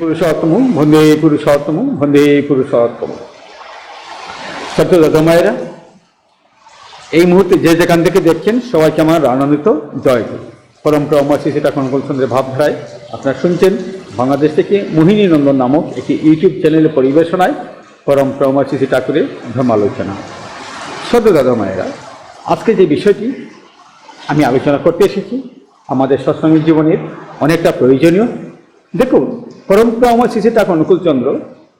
পুরুষোত্তম বন্দে পুরুষোত্তম বন্দে পুরুষোত্তম সত্যদাদা মায়েরা এই মুহূর্তে যে যেখান থেকে দেখছেন, সবাইকে আমার আনন্দিত জয়। গুরু পরম প্রমাসী সেটা কনকলচন্দ্রের ভাবধারায় আপনারা শুনছেন বাংলাদেশ থেকে মোহিনী নন্দন নামক একটি ইউটিউব চ্যানেলের পরিবেশনায় পরম প্রমাসী ঠাকুরের ধর্মালোচনা। সদ্য দাদা মায়েরা আজকে যে বিষয়টি আমি আলোচনা করতে এসেছি, আমাদের সৎসঙ্গী জীবনের অনেকটা প্রয়োজনীয় দেখুন পরম্পরা আমার শিশু ঠাকুর অনুকূলচন্দ্র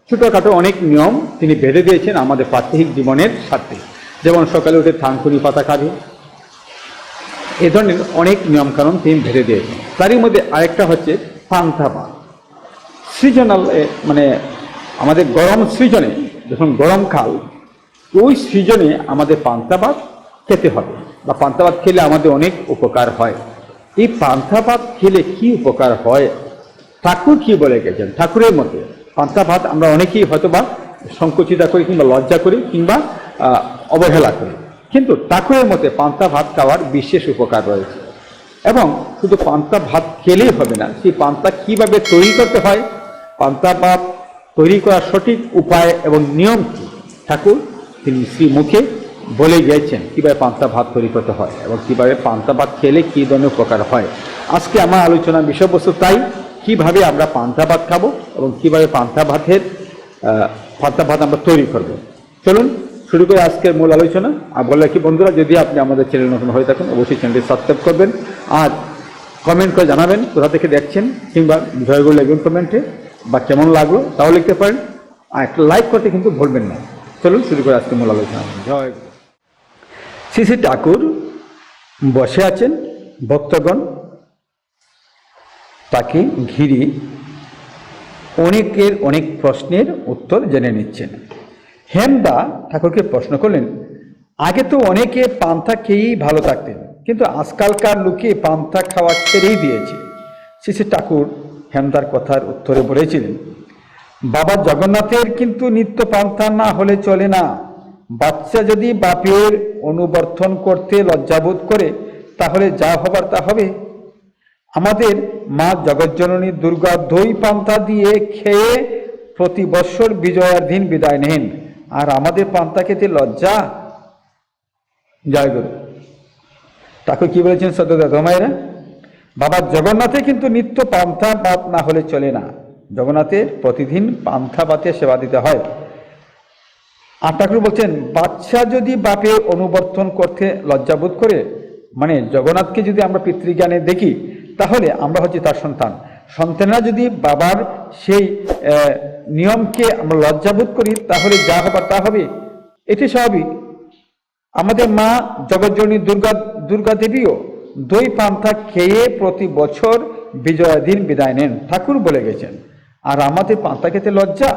ছোটোখাটো অনেক নিয়ম তিনি বেঁধে দিয়েছেন আমাদের প্রাত্যহিক জীবনের সাথে। যেমন সকালে উঠে থানকুনি পাতা খাবে এ ধরনের অনেক নিয়মকানুন তিনি বেঁধে দিয়েছেন। তারই মধ্যে আরেকটা হচ্ছে পান্থা সৃজনাল মানে আমাদের গরম সৃজনে, যখন গরমকাল ওই সৃজনে আমাদের পান্তা ভাত খেতে হবে। বা পান্তা ভাত খেলে আমাদের অনেক উপকার হয়। এই পান্তা ভাত খেলে কি উপকার হয়? ঠাকুর কি বলে গেছেন? ঠাকুরের মতে পান্তা ভাত আমরা অনেকেই হয়তো বা সংকুচিতা করি কিংবা লজ্জা করি কিংবা অবহেলা করি। কিন্তু ঠাকুরের মতে পান্তা ভাত খাওয়ার বিশেষ উপকার রয়েছে। এবং শুধু পান্তা ভাত খেলেই হবে না, সেই পান্তা কীভাবে তৈরি করতে হয়, পান্তা ভাত তৈরি করার সঠিক উপায় এবং নিয়ম কি? ঠাকুর তিনি শ্রীমুখে বলে গিয়েছেন কীভাবে পান্তা ভাত তৈরি করতে হয় এবং কীভাবে পান্তা ভাত খেলে কী ধরনের উপকার হয়। আজকে আমার আলোচনার বিষয়বস্তু তাই। কীভাবে আমরা পান্তা ভাত খাব এবং কীভাবে পান্তা ভাতের পান্তা ভাত আমরা তৈরি করব। চলুন, শুরু করে আজকের মূল আলোচনা। আর বলে কি বন্ধুরা, যদি আপনি আমাদের চ্যানেল নতুন হয়ে থাকেন, অবশ্যই চ্যানেলটি সাবস্ক্রাইব করবেন আর কমেন্ট করে জানাবেন কোথা থেকে দেখছেন কিংবা বিষয়গুলো লিখবেন কমেন্টে বা কেমন লাগল তাও লিখতে পারেন। আর একটা লাইক করতে কিন্তু ভুলবেন না। চলুন, শুরু করে আজকে মূল আলোচনা। জয় শ্রী শ্রী ঠাকুর বসে আছেন ভক্তগণ তাকে ঘিরে অনেকের অনেক প্রশ্নের উত্তর জেনে নিচ্ছেন। হেমদা ঠাকুরকে প্রশ্ন করলেন, আগে তো অনেকে পান্থা খেয়েই ভালো থাকতেন, কিন্তু আজকালকার লোকে পান্থা খাওয়া ছেড়েই দিয়েছে। শ্রী ঠাকুর হেমদার কথার উত্তরে বলেছিলেন, বাবা জগন্নাথের কিন্তু নিত্য পান্থা না হলে চলে না। বাচ্চা যদি বাপের অনুবর্তন করতে লজ্জাবোধ করে, তাহলে যা হবার তা হবে। আমাদের মা জগজ্জননী দুর্গা দই পান্তা দিয়ে খেয়ে প্রতি বৎসর বিজয়ার দিন বিদায় নেন। আর আমাদের পান্তা খেতে লজ্জা? জয় গুরু। ঠাকুর কি বলেছেন সদ্যদা তোমায়রা বাবা জগন্নাথে কিন্তু নিত্য পান্থা বাত না হলে চলে না। জগন্নাথের প্রতিদিন পান্থা বাতে সেবা দিতে হয়। আর ঠাকুর বলছেন, বাচ্চা যদি বাপে অনুবর্তন করতে লজ্জাবোধ করে মানে জগন্নাথকে যদি আমরা পিতৃজ্ঞানে দেখি তাহলে আমরা হচ্ছি তার সন্তান। সন্তানরা যদি বাবার সেই নিয়মকে আমরা লজ্জাবোধ করি, তাহলে যা হবার তা হবে। এটি স্বাভাবিক। আমাদের মা জগজ্জননী দুর্গা দুর্গা দেবীও দই পান্থা খেয়ে প্রতি বছর বিজয়া দিন বিদায় নেন, ঠাকুর বলে গেছেন। আর আমাদের পান্থা খেতে লজ্জা?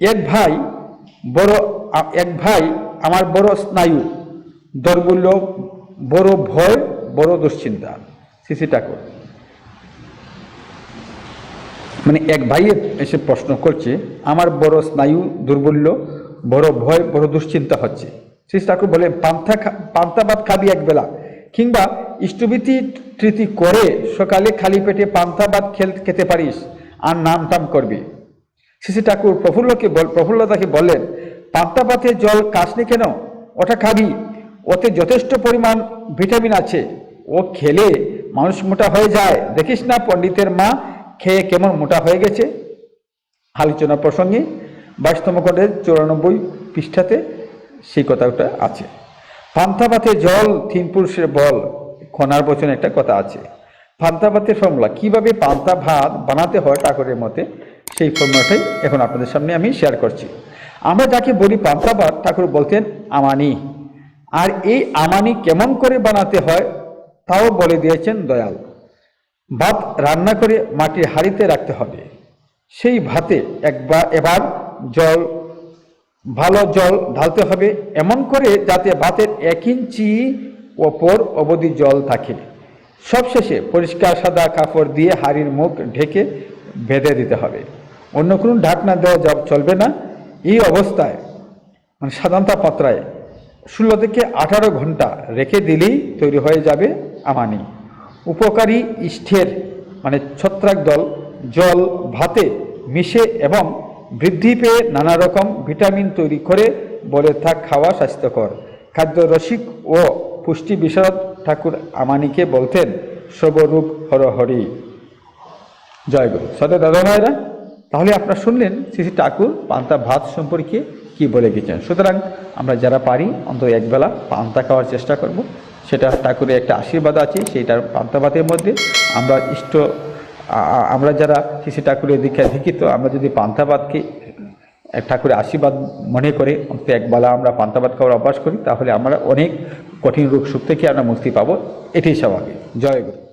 এক ভাই বড়, এক ভাই আমার বড় স্নায়ু দৌর্বল্য বড় ভয়, বড় দুশ্চিন্তা। শিশি ঠাকুর মানে এক ভাই এসে প্রশ্ন করছে, আমার বড় স্নায়ু দুর্বল্য, বড় ভয়, বড় দুশ্চিন্তা হচ্ছে। শ্রী ঠাকুর বলে, পান্থা পান্তা ভাত খাবি একবেলা কিংবা ইষ্টভীতি তৃতি করে সকালে খালি পেটে পান্থা ভাত খেল, খেতে পারিস, আর নাম টাম করবি। শ্রী ঠাকুর প্রফুল্লকে বল- প্রফুল্লতাকে বললেন পান্তা ভাতে জল কাশনি কেন? ওটা খাবি। ওতে যথেষ্ট পরিমাণ ভিটামিন আছে। ও খেলে মানুষ মোটা হয়ে যায়। দেখিস না, পণ্ডিতের মা খেয়ে কেমন মোটা হয়ে গেছে। আলোচনা প্রসঙ্গে বাইশতম খণ্ডের চৌরানব্বই পৃষ্ঠাতে সেই কথাটা আছে। পান্থা ভাতে জল তিন পুরুষের বল, খনার বচনে একটা কথা আছে। পান্তা ভাতের ফর্মুলা, কীভাবে পান্তা ভাত বানাতে হয় ঠাকুরের মতে, সেই ফর্মুলাটাই এখন আপনাদের সামনে আমি শেয়ার করছি। আমরা যাকে বলি পান্তা ভাত ঠাকুর বলতেন আমানি। আর এই আমানি কেমন করে বানাতে হয় তাও বলে দিয়েছেন দয়াল, ভাত রান্না করে মাটির হাঁড়িতে রাখতে হবে। সেই ভাতে একবার, এবার জল, ভালো জল ঢালতে হবে এমন করে যাতে ভাতের এক ইঞ্চি ওপর অবধি জল থাকে। সবশেষে পরিষ্কার সাদা কাপড় দিয়ে হাঁড়ির মুখ ঢেকে বেঁধে দিতে হবে। অন্য কোনো ঢাকনা দেওয়া যা- চলবে না। এই অবস্থায় মানে সাধারণত পাত্রায় ষোলো থেকে আঠারো ঘণ্টা রেখে দিলেই তৈরি হয়ে যাবে আমানি। উপকারী ইষ্টের মানে ছত্রাক দল, জল, ভাতে মিশে এবং বৃদ্ধি পেয়ে নানা রকম ভিটামিন তৈরি করে বলে থাক খাওয়া স্বাস্থ্যকর। খাদ্য রসিক ও পুষ্টি বিশারদ ঠাকুর আমানিকে বলতেন সবরূপ হরহরি জয় গুরু। সদা দাদা ভাইরা, তাহলে আপনারা শুনলেন শ্রী ঠাকুর পান্তা ভাত সম্পর্কে কি বলে গেছেন। সুতরাং আমরা যারা পারি, অন্তত একবেলা পান্তা খাওয়ার চেষ্টা করব। সেটা ঠাকুরের একটা আশীর্বাদ আছে, সেইটার পান্তাভাতের মধ্যে আমরা ইষ্ট আমরা যারা শ্রী ঠাকুরের দীক্ষায় দীক্ষিত আমরা যদি পান্তা ভাতকে এক ঠাকুরের আশীর্বাদ মনে করে একবেলা আমরা পান্তাবাদ খাওয়ার অভ্যাস করি, তাহলে আমরা অনেক কঠিন রোগ সুখ থেকে আমরা মুক্তি পাবো। এটাই স্বাভাবিক জয় গুরু।